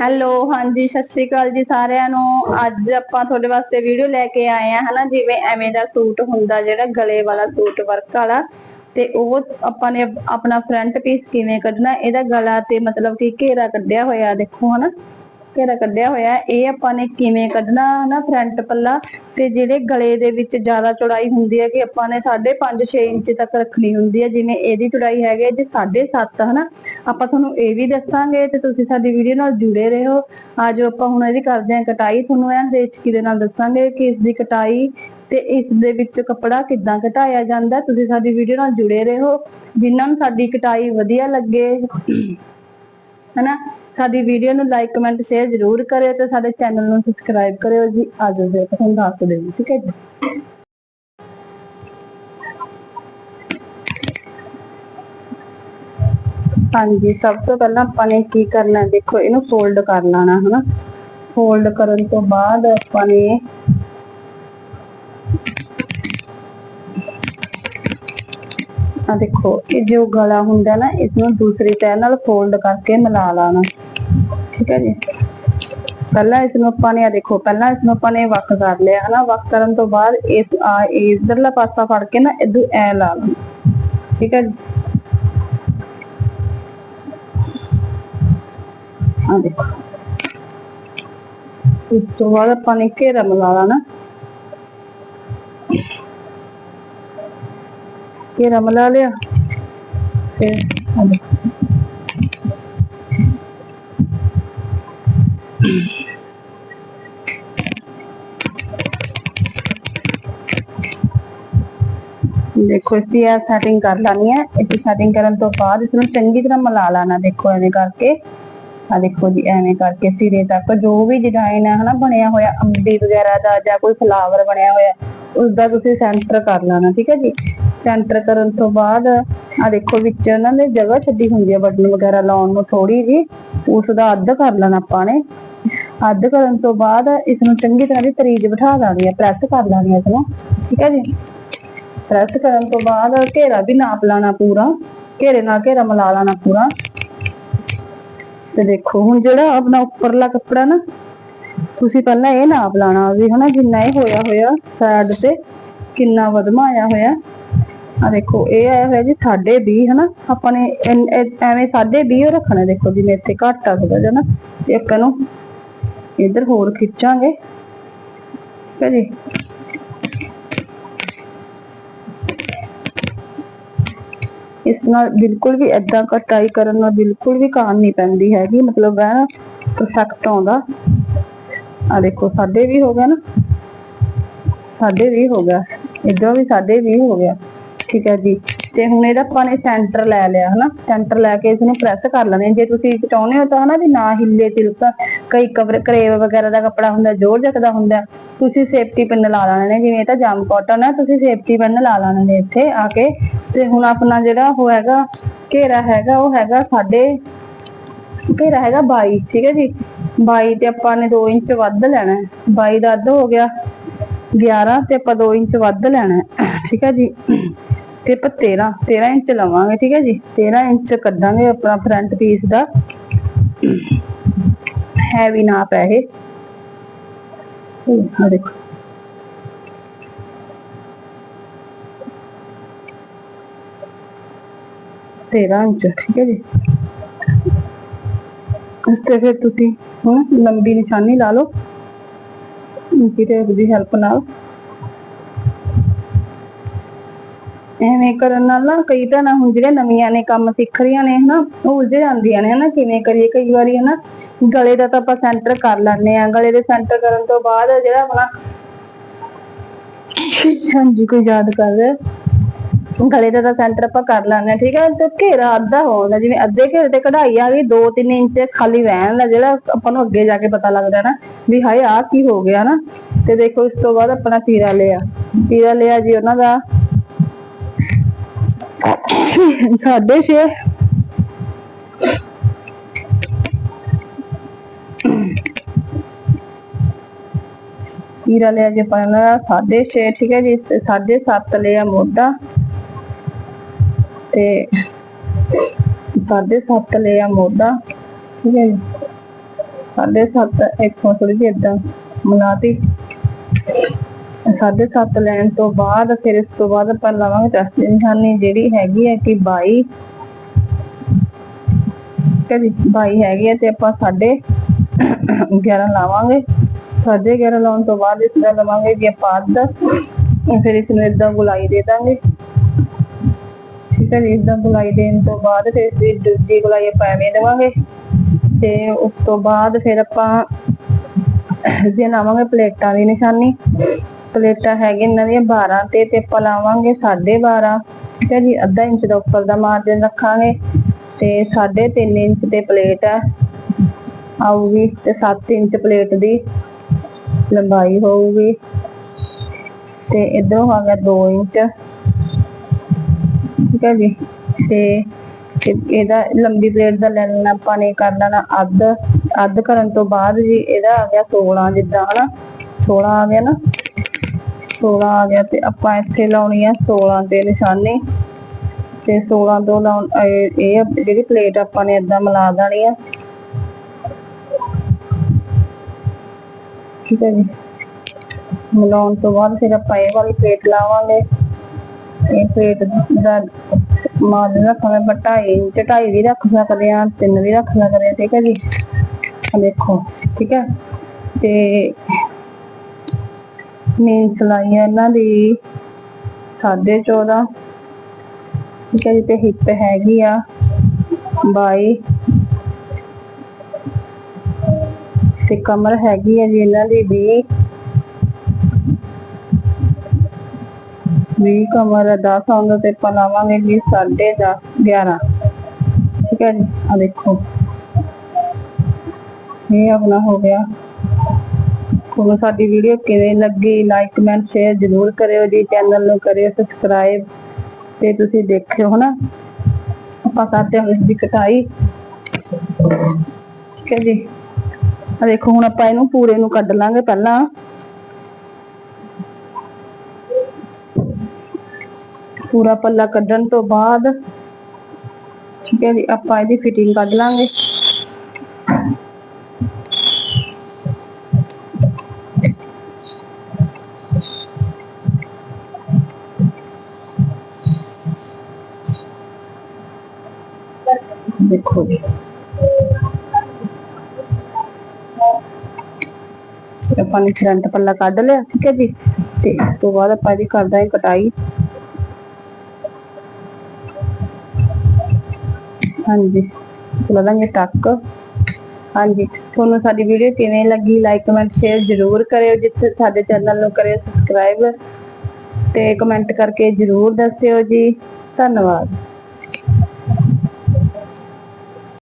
Hello ਹਾਂਜੀ, ਸਤਿ ਸ਼੍ਰੀ ਅਕਾਲ ਜੀ ਸਾਰਿਆਂ ਨੂੰ। ਅੱਜ ਆਪਾਂ ਤੁਹਾਡੇ ਵਾਸਤੇ ਵੀਡੀਓ ਲੈ ਕੇ ਆਏ ਆ ਹਨਾ, ਜਿਵੇਂ ਐਵੇਂ ਦਾ ਸੂਟ ਹੁੰਦਾ, ਜਿਹੜਾ ਗਲੇ ਵਾਲਾ ਸੂਟ, ਵਰਕ ਵਾਲਾ। ਤੇ ਉਹ ਆਪਾਂ ਨੇ ਆਪਣਾ ਫਰੰਟ ਪੀਸ ਕਿਵੇਂ ਕੱਢਣਾ, ਇਹਦਾ ਗਲਾ ਤੇ ਮਤਲਬ ਕਿ ਘੇਰਾ ਕੱਢਿਆ ਹੋਇਆ, ਦੇਖੋ, ਹਨਾ। ਘੇਰਾ ਕੱਢਿਆ ਹੋਇਆ ਇਹ ਆਪਾਂ ਨੇ ਕਿਵੇਂ ਕੱਢਣਾ ਹਨਾ ਫਰੰਟ ਪੱਲਾ ਤੇ ਜਿਹੜੇ ਗਲੇ ਦੇ ਵਿੱਚ ਜ਼ਿਆਦਾ ਚੌੜਾਈ ਹੁੰਦੀ ਹੈ ਕਿ ਆਪਾਂ ਨੇ 5.5 6 ਇੰਚ ਤੱਕ ਰੱਖਣੀ ਹੁੰਦੀ ਹੈ। ਜਿਵੇਂ ਇਹਦੀ ਚੌੜਾਈ ਹੈਗੀ ਜੀ 7.5 ਹਨਾ, ਆਪਾਂ ਤੁਹਾਨੂੰ ਇਹ ਵੀ ਦੱਸਾਂਗੇ ਤੇ ਤੁਸੀਂ ਸਾਡੀ ਵੀਡੀਓ ਨਾਲ ਜੁੜੇ ਰਹੋ। ਅੱਜ ਆਪਾਂ ਹੁਣ ਇਹਦੀ ਕਰਦੇ ਹਾਂ ਕਟਾਈ। ਤੁਹਾਨੂੰ ਐਂ ਦੇਚਕੀ ਦੇ ਨਾਲ ਦੱਸਾਂਗੇ ਕਿ ਇਸ ਦੀ ਕਟਾਈ ਤੇ ਇਸ ਦੇ ਵਿੱਚ ਕੱਪੜਾ ਕਿੱਦਾਂ ਘਟਾਇਆ ਜਾਂਦਾ ਤੁਸੀਂ ਸਾਡੀ ਵੀਡੀਓ ਨਾਲ ਜੁੜੇ ਰਹੋ। ਜਿਨ੍ਹਾਂ ਨੂੰ ਸਾਡੀ ਕਟਾਈ ਵਧੀਆ ਲੱਗੇ, ਹਨਾ ਸਾਡੀ ਵੀਡੀਓ ਨੂੰ ਲਾਈਕ ਕਮੈਂਟ ਸ਼ੇਅਰ ਜ਼ਰੂਰ ਕਰਿਓ ਤੇ ਸਾਡੇ ਚੈਨਲ ਨੂੰ ਸਬਸਕ੍ਰਾਈਬ ਕਰਿਓ ਜੀ। ਆਜੋ ਫਿਰ ਤੁਹਾਨੂੰ ਦੱਸ ਦਿੰਦੀ ਠੀਕ ਹੈ ਜੀ? ਹਾਂਜੀ, ਸਭ ਤੋਂ ਪਹਿਲਾਂ ਆਪਾਂ ਨੇ ਕੀ ਕਰਨਾ, ਦੇਖੋ ਇਹਨੂੰ ਫੋਲਡ ਕਰ ਲੈਣਾ, ਹਨਾ? ਫੋਲਡ ਕਰਨ ਤੋਂ ਬਾਅਦ ਆਪਾਂ ਨੇ ਆ ਦੇਖੋ, ਇਹ ਜੋ ਗਲਾ ਹੁੰਦਾ ਨਾ, ਇਸ ਨੂੰ ਦੂਸਰੀ ਤਹਿ ਨਾਲ ਫੋਲਡ ਕਰਕੇ ਮਿਲਾ ਲਾਣਾ। ਠੀਕ ਹੈ ਜੀ। ਪਹਿਲਾਂ ਇਸ ਨੂੰ ਆਪਾਂ ਨੇ ਆ ਦੇਖੋ, ਪਹਿਲਾਂ ਇਸ ਨੂੰ ਆਪਾਂ ਨੇ ਵੱਖ ਕਰ ਲਿਆ, ਹਨਾ। ਵੱਖ ਕਰਨ ਤੋਂ ਬਾਅਦ ਇਸ ਆ ਇਧਰਲਾ ਪਾਸਾ ਫੜ ਕੇ ਨਾ ਇਦੋਂ ਐ ਲਾ ਲੈਣਾ ਠੀਕ ਹੈ ਜੀ। ਆ ਦੇਖੋ। ਉਸ ਤੋਂ ਬਾਅਦ ਆਪਾਂ ਨੇ ਘੇਰਾ ਮਿਲਾ ਲੈਣਾ। ਘੇਰਾ ਮਿਲਾ ਲਿਆ। ਫਿਰ ਆ ਦੇਖੋ। ਦੇਖੋ, ਇਸ ਦੀ ਆ ਸੈਟਿੰਗ ਕਰ ਲਾਣੀ ਹੈ। ਇਸ ਦੀ ਸੈਟਿੰਗ ਕਰਨ ਤੋਂ ਬਾਅਦ ਇਸ ਨੂੰ ਚੰਗੀ ਤਰ੍ਹਾਂ ਮਿਲਾ ਲਾਣਾ, ਦੇਖੋ, ਐਵੇਂ ਕਰਕੇ। ਆ ਦੇਖੋ ਜੀ, ਐਵੇਂ ਕਰਕੇ ਸਿਰੇ ਤੱਕ ਜੋ ਵੀ ਡਿਜ਼ਾਈਨ ਹੈ, ਹਨਾ, ਬਣਿਆ ਹੋਇਆ, ਅੰਬੀ ਵਗੈਰਾ ਦਾ ਜਾਂ ਕੋਈ ਫਲਾਵਰ ਬਣਿਆ ਹੋਇਆ ਉਸ ਦਾ ਤੁਸੀਂ ਸੈਂਟਰ ਕਰ ਲੈਣਾ, ਠੀਕ ਹੈ ਜੀ। ਸੈਂਟਰ ਕਰਨ ਤੋਂ ਬਾਅਦ ਆ ਦੇਖੋ, ਵਿੱਚ ਉਹਨਾਂ ਨੇ ਜਗ੍ਹਾ ਛੱਡੀ ਹੁੰਦੀ ਹੈ, ਬਟਨ ਵਗੈਰਾ ਲਾਉਣ ਨੂੰ ਥੋੜੀ ਜੀ। ਉਸ ਦਾ ਅੱਧ ਕਰ ਲੈਣਾ ਆਪਾਂ ਨੇ। ਅੱਧ ਕਰਨ ਤੋਂ ਬਾਅਦ ਇਸ ਨੂੰ ਚੰਗੀ ਤਰ੍ਹਾਂ ਦੀ ਤਰੀਜ ਬਿਠਾ ਦੇਣੀ ਹੈ ਪ੍ਰੈਸ ਕਰ ਲੈਣੀ ਹੈ ਇਸ ਨੂੰ ਠੀਕ ਹੈ ਜੀ। ਪ੍ਰੈਸ ਕਰਨ ਤੋਂ ਬਾਅਦ ਘੇਰਾ ਵੀ ਨਾਪ ਲੈਣਾ ਪੂਰਾ, ਘੇਰੇ ਨਾਲ ਘੇਰਾ ਮਿਲਾ ਲੈਣਾ ਪੂਰਾ। ਤੇ ਦੇਖੋ, ਹੁਣ ਜਿਹੜਾ ਆਪਣਾ ਉੱਪਰਲਾ ਕੱਪੜਾ ਨਾ, ਤੁਸੀਂ ਪਹਿਲਾਂ ਇਹ ਨਾਪ ਲਾਣਾ ਵੀ ਹਨਾ, ਜਿੰਨਾ ਇਹ ਹੋਇਆ ਹੋਇਆ ਸਾਈਡ ਤੇ, ਕਿੰਨਾ ਵਧਮਾ ਆਇਆ ਹੋਇਆ। ਆ ਦੇਖੋ, ਇਹ ਆਇਆ ਹੋਇਆ ਜੀ 2.5 ਹਨਾ। ਆਪਾਂ ਨੇ ਐਨ- ਐ- ਐਵੇਂ 2.5 ਰੱਖਣਾ, ਦੇਖੋ ਜਿਵੇਂ ਇੱਥੇ ਘੱਟ ਆ ਥੋੜਾ ਜਿਹਾ ਨਾ। ਤੇ ਨੂੰ ਇੱਧਰ ਹੋਰ ਖਿੱਚਾਂਗੇ। ਠੀਕ ਹੈ ਜੀ ਇਸ ਨਾਲ ਬਿਲਕੁਲ ਵੀ ਏਦਾਂ ਕਟਾਈ ਕਰਨ ਨਾਲ ਬਿਲਕੁਲ ਵੀ ਕਾਨ ਨਹੀਂ ਪੈਂਦੀ ਹੈਗੀ, ਮਤਲਬ ਹੈ ਨਾ ਪਰਫੈਕਟ ਆਉਂਦਾ। ਆ ਦੇਖੋ, ਸਾਡੇ ਵੀ ਹੋ ਗਿਆ ਨਾ। ਸਾਡੇ ਵੀ ਹੋ ਗਿਆ। ਇਧਰੋਂ ਵੀ ਸਾਡੇ ਵੀ ਹੋ ਗਿਆ। ਠੀਕ ਹੈ ਜੀ। ਤੇ ਹੁਣ ਇਹਦਾ ਆਪਾਂ ਨੇ ਸੈਂਟਰ ਲੈ ਲਿਆ, ਹਨਾ? ਸੈਂਟਰ ਲੈ ਕੇ ਇਸ ਨੂੰ ਪ੍ਰੈਸ ਕਰ ਲੈਣੇ ਜੇ ਤੁਸੀਂ ਚਾਹੁੰਦੇ ਹੋ ਤਾਂ ਹਨਾ ਵੀ ਨਾ ਹਿੱਲੇ ਤਿਲਕ ਕਈ ਕਵਰ, ਕਰੇਵ ਵਗੈਰਾ ਦਾ ਕੱਪੜਾ ਹੁੰਦਾ, ਜੋਰ ਜਕਦਾ ਹੁੰਦਾ, ਤੁਸੀਂ ਸੇਫਟੀ ਪਿੰਨ ਲਾ ਲੈਣੇ ਨੇ। ਜਿਵੇਂ ਇਹ ਤਾਂ ਜਾਮ ਕਾਟਨ ਹੈ, ਤੁਸੀਂ ਸੇਫਟੀ ਪਿੰਨ ਲਾ ਲੈਣੇ ਨੇ ਇੱਥੇ ਆ ਕੇ। ਤੇ ਹੁਣ ਆਪਣਾ ਜਿਹੜਾ ਉਹ ਹੈਗਾ, ਘੇਰਾ ਹੈਗਾ, ਉਹ ਹੈਗਾ ਸਾਡੇ, ਘੇਰਾ ਹੈਗਾ 22 ਠੀਕ ਹੈ ਜੀ? 22 ਤੇ ਆਪਾਂ ਨੇ 2 ਇੰਚ ਵੱਧ ਲੈਣਾ ਹੈ। 22 ਦਾ ਅੱਧ ਹੋ ਗਿਆ 11 ਤੇ ਆਪਾਂ 2 ਇੰਚ ਵੱਧ ਲੈਣਾ ਠੀਕ ਹੈ ਜੀ? ਤੇ ਆਪਾਂ 13 13 ਇੰਚ ਲਵਾਂਗੇ, ਠੀਕ ਹੈ ਜੀ? 13 ਇੰਚ ਕੱਢਾਂਗੇ ਆਪਣਾ ਫਰੰਟ ਪੀਸ ਦਾ। ਹੈਵੀ ਨਾਪ ਹੈ ਇਹ। ਆ ਦੇਖੋ। ਤੇਰਾਂ ਇੰਚ ਠੀਕ ਹੈ ਜੀ? ਇਸ ਤੇ ਫਿਰ ਤੁਸੀਂ ਹੁਣ ਲੰਬੀ ਨਿਸ਼ਾਨੀ ਲਾ ਲਓ। ਇੰਚੀ ਟੇਪ ਦੀ ਹੈਲਪ ਨਾਲ। ਐਵੇਂ ਕਰਨ ਨਾਲ ਨਾ ਕਈ ਤਾਂ ਨਾ ਹੁਣ ਜਿਹੜੇ ਨਵੀਆਂ ਨੇ, ਕੰਮ ਸਿੱਖ ਰਹੀਆਂ ਨੇ, ਹਨਾ, ਉਹ ਉਲਝ ਜਾਂਦੀਆਂ ਨੇ, ਹਨਾ, ਕਿਵੇਂ ਕਰੀਏ ਕਈ ਵਾਰੀ, ਹਨਾ। ਗਲੇ ਦਾ ਤਾਂ ਆਪਾਂ ਸੈਂਟਰ ਕਰ ਲੈਂਦੇ ਆ ਗਲੇ ਦੇ ਸੈਂਟਰ ਕਰਨ ਤੋਂ ਬਾਅਦ ਜਿਹੜਾ ਆਪਣਾ ਹਾਂਜੀ, ਕੋਈ ਯਾਦ ਕਰ ਰਿਹਾ। ਗਲੇ ਦਾ ਤਾਂ ਸੈਂਟਰ ਆਪਾਂ ਕਰ ਲੈਂਦੇ ਹਾਂ, ਠੀਕ ਹੈ? ਤੇ ਘੇਰਾ ਅੱਧਾ ਹੋਣਾ ਜਿਵੇਂ ਅੱਧੇ ਘੇਰੇ ਤੇ ਕਢਾਈ ਆ ਗਈ 2-3 ਇੰਚ ਖਾਲੀ ਰਹਿਣ ਦਾ ਜਿਹੜਾ ਆਪਾਂ ਨੂੰ ਅੱਗੇ ਜਾ ਕੇ ਪਤਾ ਲੱਗਦਾ ਨਾ ਵੀ ਹਾਏ, ਆਹ ਕੀ ਹੋ ਗਿਆ ਨਾ। ਤੇ ਦੇਖੋ, ਇਸ ਤੋਂ ਬਾਅਦ ਆਪਣਾ ਤੀਰਾ ਲਿਆ। ਤੀਰਾ ਲਿਆ ਜੀ ਉਹਨਾਂ ਦਾ। ਸਾਢੇ ਛੇ। ਤੀਰਾ ਲਿਆ ਜੀ ਆਪਾਂ ਇਹਨਾਂ ਦਾ, ਸਾਢੇ ਛੇ, ਠੀਕ ਹੈ ਜੀ? ਤੇ ਸਾਢੇ ਸੱਤ ਲਿਆ ਮੋਢਾ। ਤੇ ਸਾਢੇ ਸੱਤ ਲਿਆ ਮੋਢਾ, ਠੀਕ ਹੈ ਸਾਢੇ ਸੱਤ ਇੱਥੋਂ ਥੋੜੀ ਜਿਹੀ ਏਦਾਂ ਮਨਾਤੀ। ਸਾਢੇ ਸੱਤ ਲੈਣ ਤੋਂ ਬਾਅਦ ਫਿਰ ਇਸ ਤੋਂ ਬਾਅਦ ਆਪਾਂ ਲਾਵਾਂਗੇ ਦਸ ਦੀ ਨਿਸ਼ਾਨੀ ਜਿਹੜੀ ਹੈਗੀ ਹੈ ਕਿ 22 ਕਦੀ 22 ਹੈਗੀ ਹੈ ਤੇ ਆਪਾਂ ਸਾਢੇ 11 ਲਾਵਾਂਗੇ। ਸਾਢੇ 11 ਲਾਉਣ ਤੋਂ ਬਾਅਦ ਇਸ ਦਾ ਲਵਾਂਗੇ ਕਿ ਆਪਾਂ ਅੱਧ, ਫਿਰ ਇਸ ਨੂੰ ਇਦਾਂ ਗੁਲਾਈ ਦੇ ਦਾਂਗੇ। ਠੀਕ ਹੈ ਜੀ ਇਦਾਂ ਗੁਲਾਈ ਦੇਣ ਤੋਂ ਬਾਅਦ ਫਿਰ ਇਸ ਦੀ ਦੂਜੀ ਗੁਲਾਈ ਆਪਾਂ ਐਵੇਂ ਦੇਵਾਂਗੇ। ਤੇ ਉਸ ਤੋਂ ਬਾਅਦ ਫਿਰ ਆਪਾਂ ਜੇ ਲਾਵਾਂਗੇ ਪਲੇਟਾਂ ਦੀ ਨਿਸ਼ਾਨੀ। ਪਲੇਟਾਂ ਹੈਗੇ ਇਹਨਾਂ ਦੀਆਂ 12 ਤੇ ਤੇ ਆਪਾਂ ਲਾਵਾਂਗੇ 12.5 ਠੀਕ ਹੈ ਜੀ ਅੱਧਾ ਇੰਚ ਦਾ ਉੱਪਰ ਦਾ ਮਾਰਜਨ ਰੱਖਾਂਗੇ। ਤੇ 3.5 ਇੰਚ ਤੇ ਪਲੇਟ ਹੈ। ਆਊਗੀ ਤੇ 7 ਇੰਚ ਪਲੇਟ ਦੀ ਲੰਬਾਈ ਹੋਊਗੀ। ਤੇ ਇਧਰੋਂ ਆ ਗਿਆ 2 ਇੰਚ। ਠੀਕ ਹੈ ਜੀ। ਤੇ ਇਹਦਾ ਲੰਬੀ ਪਲੇਟ ਦਾ ਲੈਣਾ ਆਪਾਂ ਨੇ ਕਰ ਲੈਣਾ ਅੱਧ ਅੱਧ ਕਰਨ ਤੋਂ ਬਾਅਦ ਜੀ ਇਹਦਾ ਆ ਗਿਆ 16 ਜਿੱਦਾਂ, ਹਨਾ? 16 ਆ ਗਿਆ ਨਾ? 16 ਆ ਗਿਆ ਤੇ ਆਪਾਂ ਇੱਥੇ ਲਾਉਣੀ ਆ 16 ਤੇ ਨਿਸ਼ਾਨੀ। ਤੇ 16 ਤੋਂ ਲਾਉਣ, ਇਹ ਇਹ ਜਿਹੜੀ ਪਲੇਟ ਆਪਾਂ ਨੇ ਏਦਾਂ ਮਿਲਾ ਦੇਣੀ ਆ। ਠੀਕ ਹੈ ਜੀ। ਮਿਲਾਉਣ ਤੋਂ ਬਾਅਦ ਫਿਰ ਆਪਾਂ ਇਹ ਵਾਲੀ ਪਲੇਟ ਲਾਵਾਂਗੇ। ਇਹ ਪਲੇਟ ਦਾ ਮਾਰਜਨ ਰੱਖਾਂਗੇ ਆਪਾਂ ਢਾਈ ਇੰਚ, ਢਾਈ ਵੀ ਰੱਖ ਸਕਦੇ ਆ, ਤਿੰਨ ਵੀ ਰੱਖ ਸਕਦੇ ਆ, ਠੀਕ ਹੈ ਜੀ? ਦੇਖੋ, ਠੀਕ ਹੈ? ਤੇ ਮੇਨ ਸਲਾਈ ਹੈ ਇਹਨਾਂ ਦੀ 14.5 ਠੀਕ ਹੈ ਜੀ? ਤੇ ਹਿੱਪ ਹੈਗੀ ਆ 22 ਤੇ ਕਮਰ ਹੈਗੀ ਆ ਜੀ ਇਹਨਾਂ ਦੀ 20 ਵੀ ਕਮਰ 10 ਆਉਂਦਾ ਤੇ ਆਪਾਂ ਲਾਵਾਂਗੇ ਜੀ 10.5 11 ਠੀਕ ਹੈ ਜੀ ਆ ਦੇਖੋ। ਇਹ ਆਪਣਾ ਹੋ ਗਿਆ। ਤੁਹਾਨੂੰ ਸਾਡੀ ਵੀਡੀਓ ਕਿਵੇਂ ਲੱਗੀ ਲਾਈਕ ਕਮੈਂਟ ਸ਼ੇਅਰ ਜ਼ਰੂਰ ਕਰਿਓ ਜੀ ਚੈਨਲ ਨੂੰ ਕਰਿਓ ਸਬਸਕ੍ਰਾਈਬ ਤੇ ਤੁਸੀਂ ਦੇਖਿਓ, ਹਨਾ? ਆਪਾਂ ਕਰਦੇ ਹਾਂ ਇਸ ਦੀ ਕਟਾਈ। ਠੀਕ ਹੈ ਜੀ। ਆ ਦੇਖੋ, ਹੁਣ ਆਪਾਂ ਇਹਨੂੰ ਪੂਰੇ ਨੂੰ ਕੱਢ ਲਾਂਗੇ ਪਹਿਲਾਂ। ਪੂਰਾ ਪੱਲਾ ਕੱਢਣ ਤੋਂ ਬਾਅਦ, ਠੀਕ ਹੈ ਜੀ, ਆਪਾਂ ਇਹਦੀ ਫਿਟਿੰਗ ਕੱਢ ਲਾਂਗੇ। ਦੇਖੋ ਜੀ। ਆਪਾਂ ਨੇ ਫਰੰਟ ਪੱਲਾ ਕੱਢ ਲਿਆ, ਠੀਕ ਹੈ ਜੀ। ਤੇ ਉਸ ਤੋਂ ਬਾਅਦ ਆਪਾਂ ਇਹਦੀ ਕਰਦਾ ਹਾਂ ਕਟਾਈ ਹਾਂਜੀ। ਲਾ ਦਾਂਗੇ ਟੱਕ ਹਾਂਜੀ, ਤੁਹਾਨੂੰ ਸਾਡੀ ਵੀਡੀਓ ਕਿਵੇਂ ਲੱਗੀ ਲਾਈਕ ਕਮੈਂਟ ਸ਼ੇਅਰ ਜ਼ਰੂਰ ਕਰਿਓ। ਜਿੱਥੇ ਸਾਡੇ ਚੈਨਲ ਨੂੰ ਕਰਿਓ ਸਬਸਕ੍ਰਾਈਬ ਤੇ ਕਮੈਂਟ ਕਰਕੇ ਜ਼ਰੂਰ ਦੱਸਿਓ ਜੀ। ਧੰਨਵਾਦ।